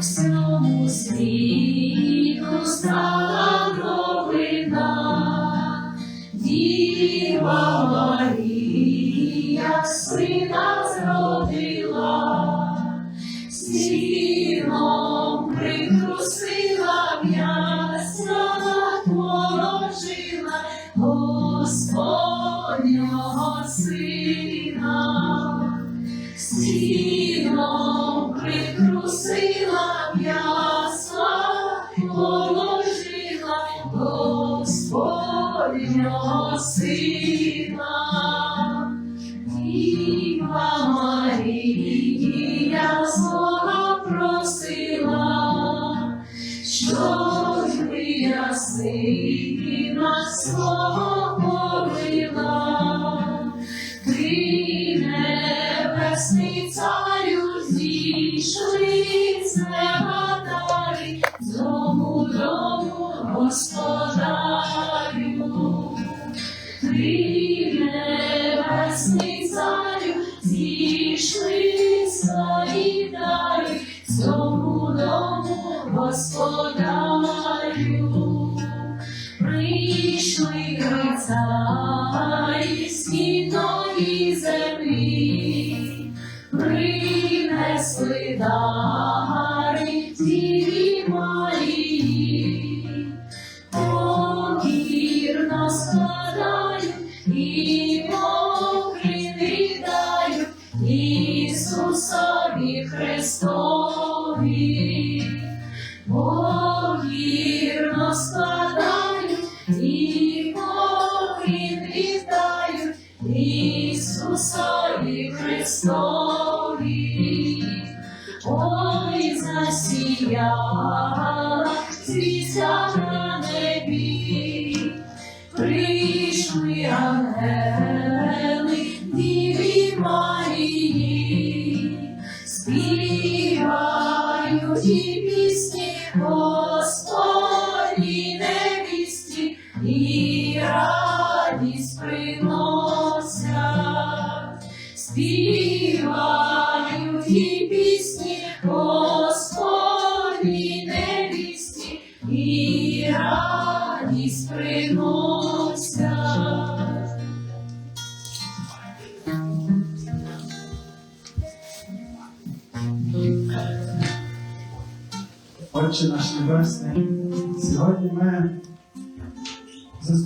всьому світу Господнього сина. Діва Марія Whoa. Приносять. Співають і пісні Господні невісті і радість приносять. Отче наш Небесний, сьогодні ми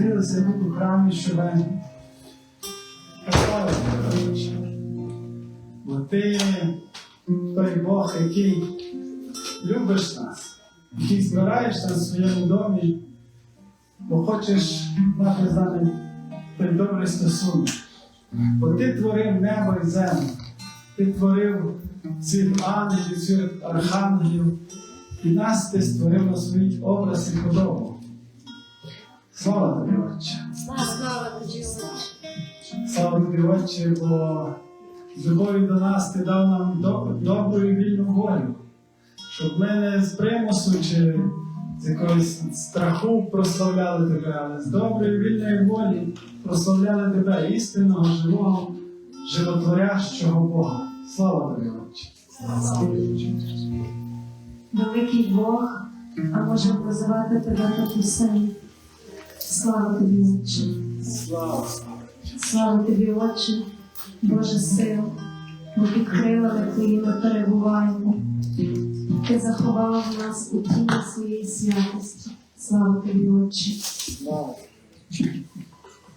зустрілися тут у храмі, тебе, Бо ти той Бог, який любиш нас, який збираєшся в своєму домі, бо хочеш мати з нами той добрий стосунок. Бо ти творив небо і землю, ти творив світ ангелів, світ архангелів, і нас ти створив на свій образ і подобу. Слава тобі, Отче! Слава тобі, Слава тобі, Отче, бо з любові до нас ти дав нам до- добру і вільну волю, щоб ми не з примусу чи з якогось страху прославляли тебе, але з доброї вільної волі прославляли тебе, істинного, живого, животворящого Бога. Слава тобі, Отче! Великий Бог, а можемо називати тебе так і син. Слава тобі, Отче, Слава! слава тобі, Отче, Боже сил, бо під крилами твоїми перебуваємо. Ти заховав нас у тіні своєї святості. Слава тобі, Отче. Слава!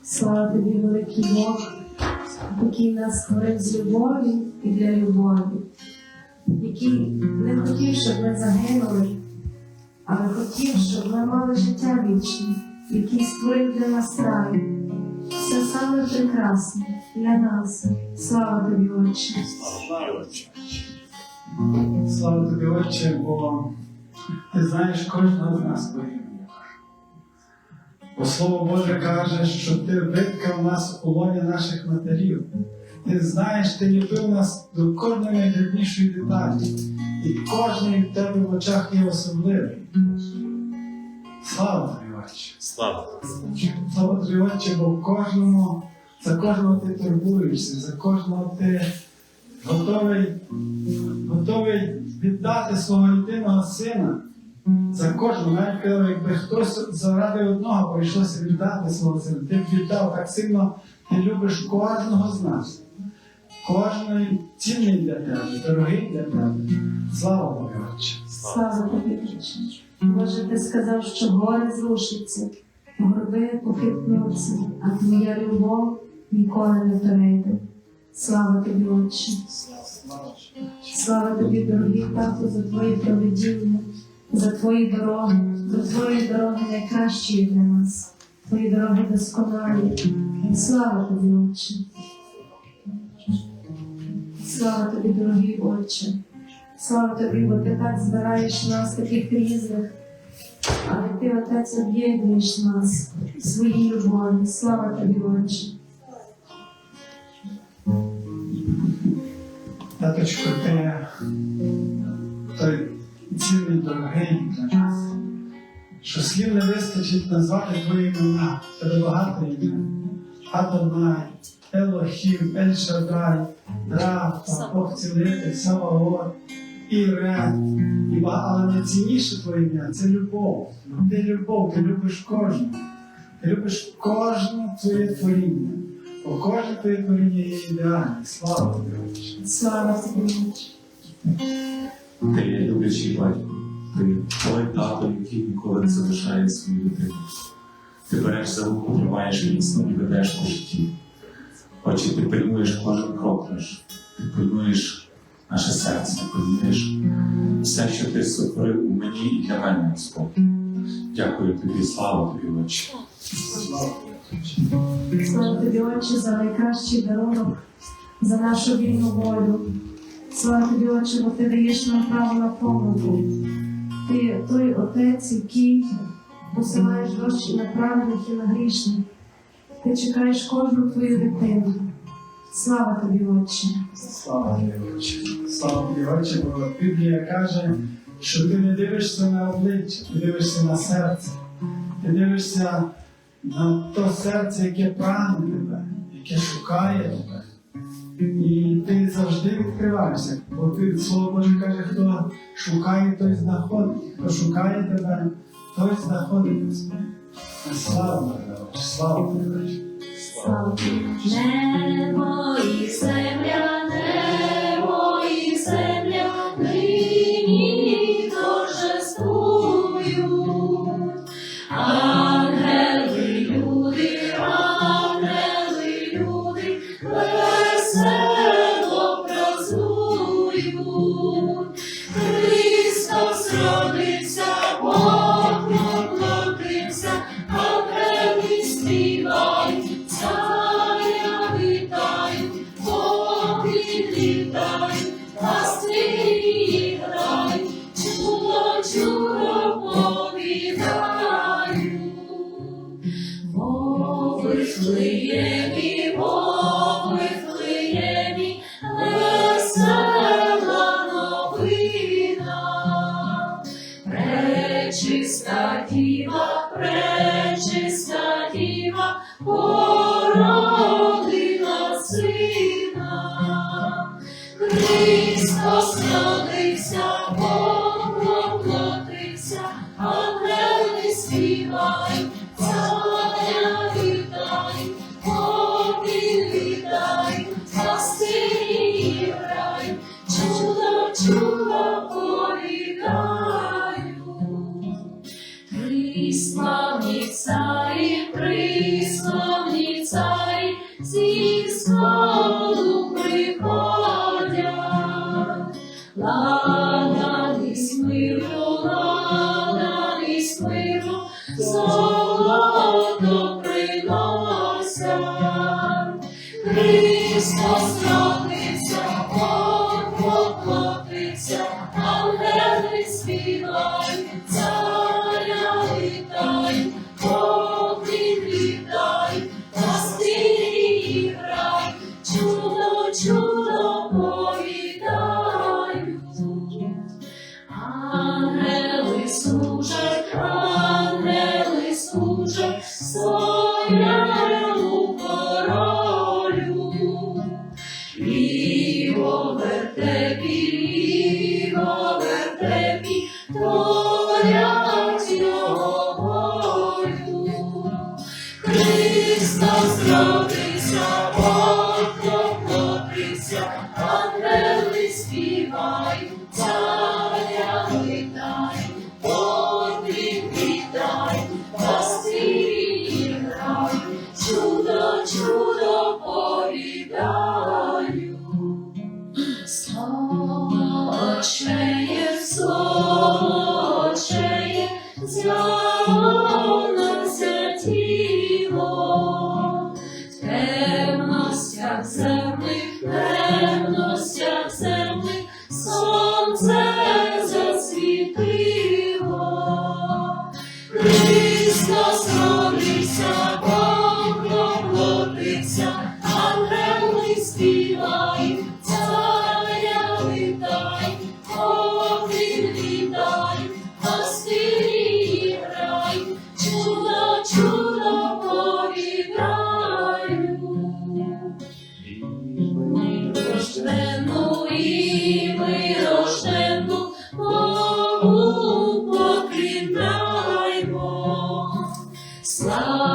Слава тобі, великий Бог, який нас створив з любові і для любові, який не хотів, щоб ми загинули, але хотів, щоб ми мали життя вічне, який створив для нас рай. Все саме прекрасне для нас. Слава тобі, Отче. Слава тобі, Отче, бо ти знаєш кожного з нас по. Бо Слово Боже каже, що ти виткав нас у лоні наших матерів. Ти знаєш, ти ліпив нас до кожної найдрібнішої деталі, і кожний в тебе в очах є особливий. Слава тобі, Отче! Слава. Слава тобі, бо кожному, за кожного ти турбуєшся, за кожного ти готовий, готовий віддати свого єдиного сина за кожного, навіть коли якби хтось заради одного прийшлося віддати свого сина, ти б віддав так сильно, ти любиш кожного з нас. Кожний цінний для тебе, дорогий для тебе. Слава Отче. Слава тобі, Отче. Боже, ти сказав, що гори зрушаться, горби похитнуться, а твоя любов ніколи не перейде. Слава тобі, Отче. Слава тобі, дорогий тату, за твоє проведіння, за твої дороги, за твої дороги найкращі для нас, твої дороги досконалі. Слава тобі, Отче. Слава тобі, дорогий Отче. Слава тобі, бо ти так збираєш нас таких різних, але ти, Отець, об'єднуєш нас в своїй любові. Слава тобі, Отче. Таточко, ти той цінний дорогий для нас, що слів не вистачить назвати твої імена, тебе багато імен. Адонай, Елохім, Ель Шадай, Рафа, Бог цілитель, Ірен. І ба- Але найцінніше твоє ім'я це любов. Ти любов, ти любиш кожного. Ти любиш кожне твоє творіння. Бо кожне твоє творіння є ідеальне. Слава тобі, Слава тобі, Ти є люблячий батько. Ти той тато, який ніколи не залишає свою дитину. Ти береш за руку, тримаєш міцно і ведеш по житті. Отче, ти пильнуєш кожен крок наш, ти пильнуєш наше серце, пильнуєш все, що ти сотворив у мені і для мене, Господь. Дякую тобі, слава тобі, Отче. Слава тобі, Отче. За найкращий дарунок, за нашу вільну волю. Слава тобі, Отче, бо ти даєш нам право на помилку. Ти той отець, який посилаєш дощ на праведних і на грішних. Ти чекаєш кожну твою дитину. Слава тобі, Отче. Слава тобі, Отче. Слава тобі, Отче, бо Біблія каже, що ти не дивишся на обличчя, ти дивишся на серце. Ти дивишся на то серце, яке прагне тебе, яке шукає тебе. І ти завжди відкриваєшся, бо ти слово Боже каже, хто шукає, той знаходить. Хто шукає тебе, той знаходить тебе, слава тебе. Слава тобі. Небо і земля, Вифлеємі, во sua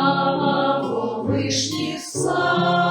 Слава Вовишніх, слава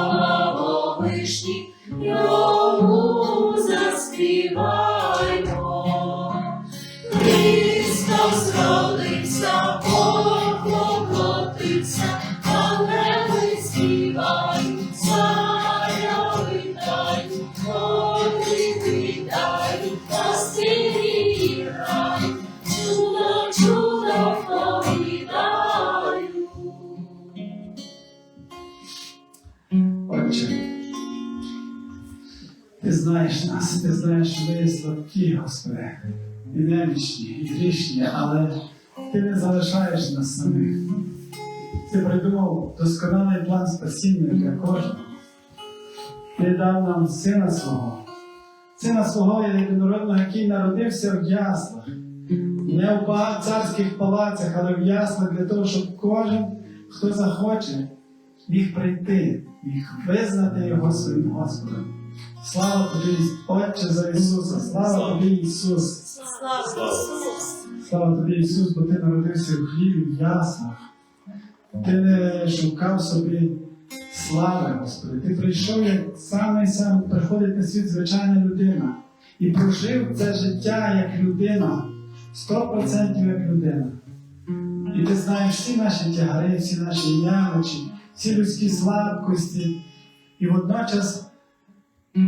знаєш нас, ти знаєш, що ми є слабкі, Господи, і немічні, і грішні, але ти не залишаєш нас самих. Ти придумав досконалий план спасіння для кожного. Ти дав нам сина свого, сина свого єдинородного, який народився в яслах, не в царських палацях, але в яслах для того, щоб кожен, хто захоче, міг прийти, міг визнати його своїм Господом. Слава тобі, Отче, за Ісуса! Слава тобі, Ісус! Слава Ісусу! Слава тобі, Ісус, бо ти народився в хлібі, в яслах. Ти не шукав собі слави, Господи. Ти прийшов як самий сам приходить на світ звичайна людина. І прожив це життя як людина, 100% як людина. І ти знаєш всі наші тягари, всі наші ямочі, всі людські слабкості. І водночас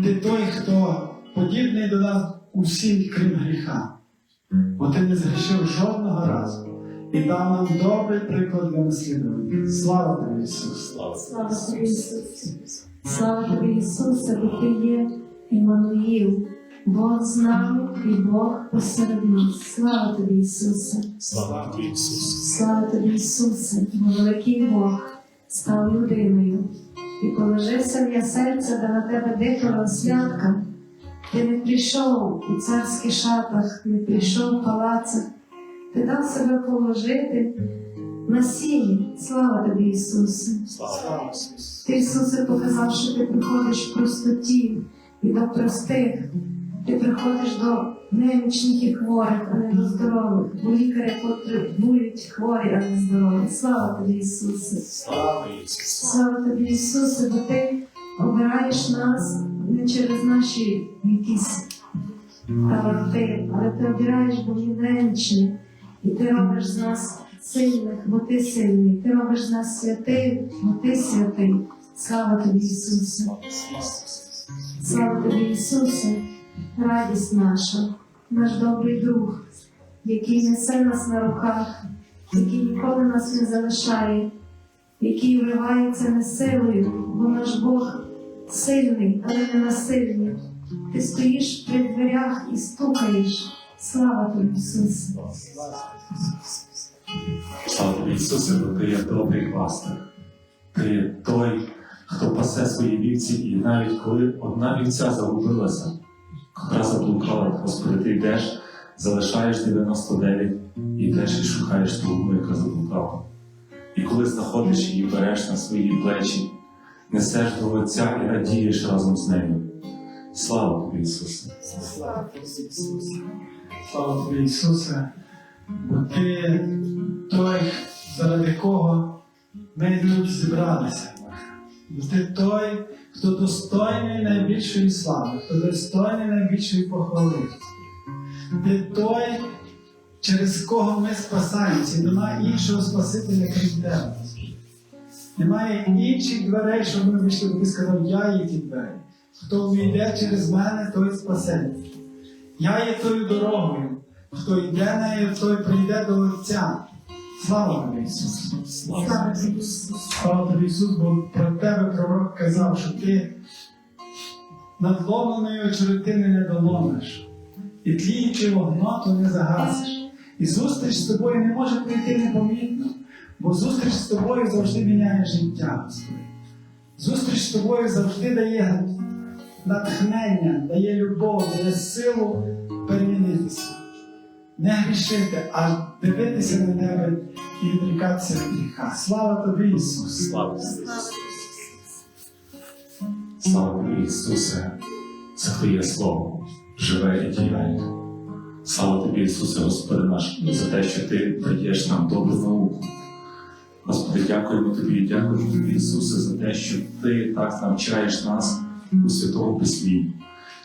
ти той, хто подібний до нас усім, крім гріха. Бо ти не згрішив жодного разу і дав нам добрий приклад для наслідування. Слава тобі, Ісус! Слава тобі, Ісусе! Слава тобі, Ісусе, бо ти є Іммануїл, Бог з нами і Бог посеред нас. Слава тобі, Ісусе! Слава тобі, Ісус! Слава тобі, Ісусе, великий Бог став людиною і положився в серце, де на тебе дихала святка. Ти не прийшов у царських шатах, не прийшов в палацах, ти дав себе положити на сіні. Слава тобі, Ісусе! Слава! Ти, Ісусе, показав, що ти приходиш в простоті і до простих. Ти приходиш до немічних і хворих, а не до здорових, бо лікарі потребують хворі, а не здорові. Слава тобі, Ісусе! Слава! Слава тобі, Ісусе, бо ти обираєш нас не через наші якісь таланти, але ти обираєш, бо ми немічні. І ти робиш з нас сильних, бо ти сильний. Ти робиш з нас святих, бо ти святий. Слава тобі, Ісусе! Слава тобі, Ісусе, радість наша, наш добрий друг, який несе нас на руках, який ніколи нас не залишає, який вривається не силою, бо наш Бог сильний, але не насильний. Ти стоїш при дверях і стукаєш. Слава тобі, Ісусе! Слава тобі, Ісусе, бо ти є добрий пастир. Ти є той, хто пасе свої вівці, і навіть коли одна вівця загубилася, котра заблукала, Господи, ти йдеш, залишаєш 99 і йдеш і шукаєш ту одну, яка заблукала. І коли знаходиш її, береш на свої плечі, несеш до Отця і радієш разом з нею. Слава тобі, Ісусе! Слава тобі, Ісус! Слава тобі, Ісусе, бо ти той, заради кого ми тут зібралися. Бо ти той, хто достойний найбільшої слави, хто достойний найбільшої похвали. Ти той, через кого ми спасаємося, і немає іншого Спасителя, крім тебе. Немає інших дверей, щоб ми вийшли, бо ти сказав, я є ті двері. Хто увійде через мене, той спасеться. Я є тою дорогою. Хто йде нею, той прийде до Отця. Слава тобі, Ісус! Слава тобі, Ісус. Слава тобі, Ісус, бо про тебе пророк казав, що ти надломленою очеретини не доломиш, і тліючи вогноту не загасиш. І зустріч з тобою не може прийти непомітно, бо зустріч з тобою завжди міняє життя, Господи. Зустріч з тобою завжди дає натхнення, дає любов, дає силу перемінитися. Не грішити, а дивитися на тебе і відрікатися від гріха. Слава тобі, Ісус! Слава тобі. Слава тобі, Ісусе, за Твоє Слово, живе і діяльне. Слава тобі, Ісусе, Господи наш, за те, що Ти даєш нам добру науку. Господи, дякуємо Тобі, дякуємо Тобі, Ісусе, за те, що Ти так навчаєш нас у Святому Письмі.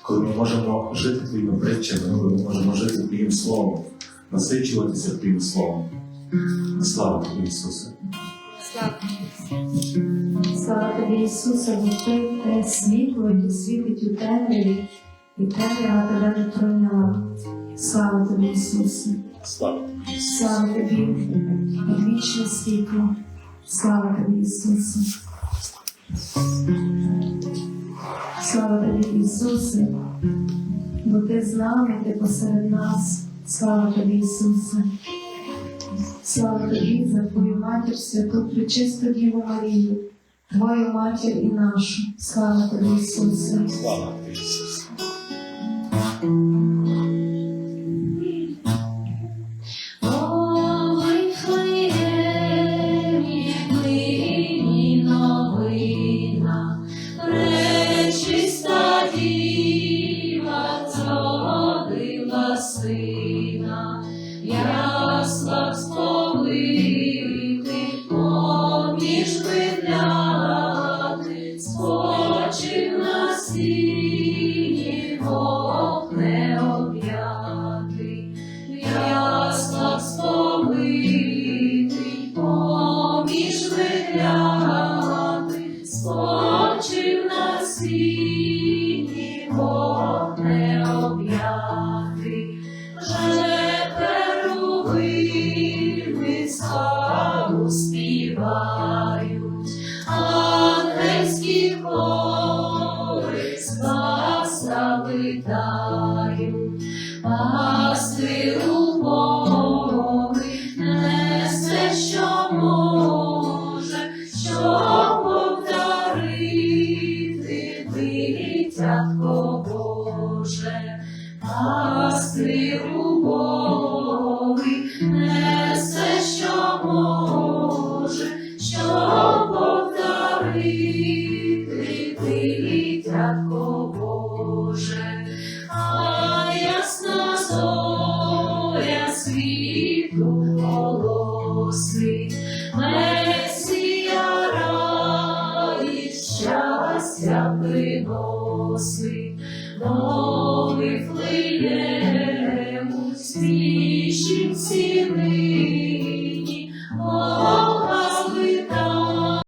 Коли ми можемо жити Твоїми притчами, коли ми можемо жити Твоїм Словом, насичуватися Твоїм Словом. Слава тобі, Ісусе! Слава тобі, Ісусе, бо ти те світло, яке світить у темряві, і темрява тебе не пройняла. Слава тобі, Ісусе! Слава тобі! Слава тобі, вічне світло. Слава тобі, Ісусе. Слава тобі, Ісусе, бо ти з нами, ти посеред нас. Слава тобі, Ісусе. Слава тобі за твою матір, святу причисту Діву Марію, твою матір і нашу. Слава тобі, Ісусе. Слава тобі, Ісусе! Бог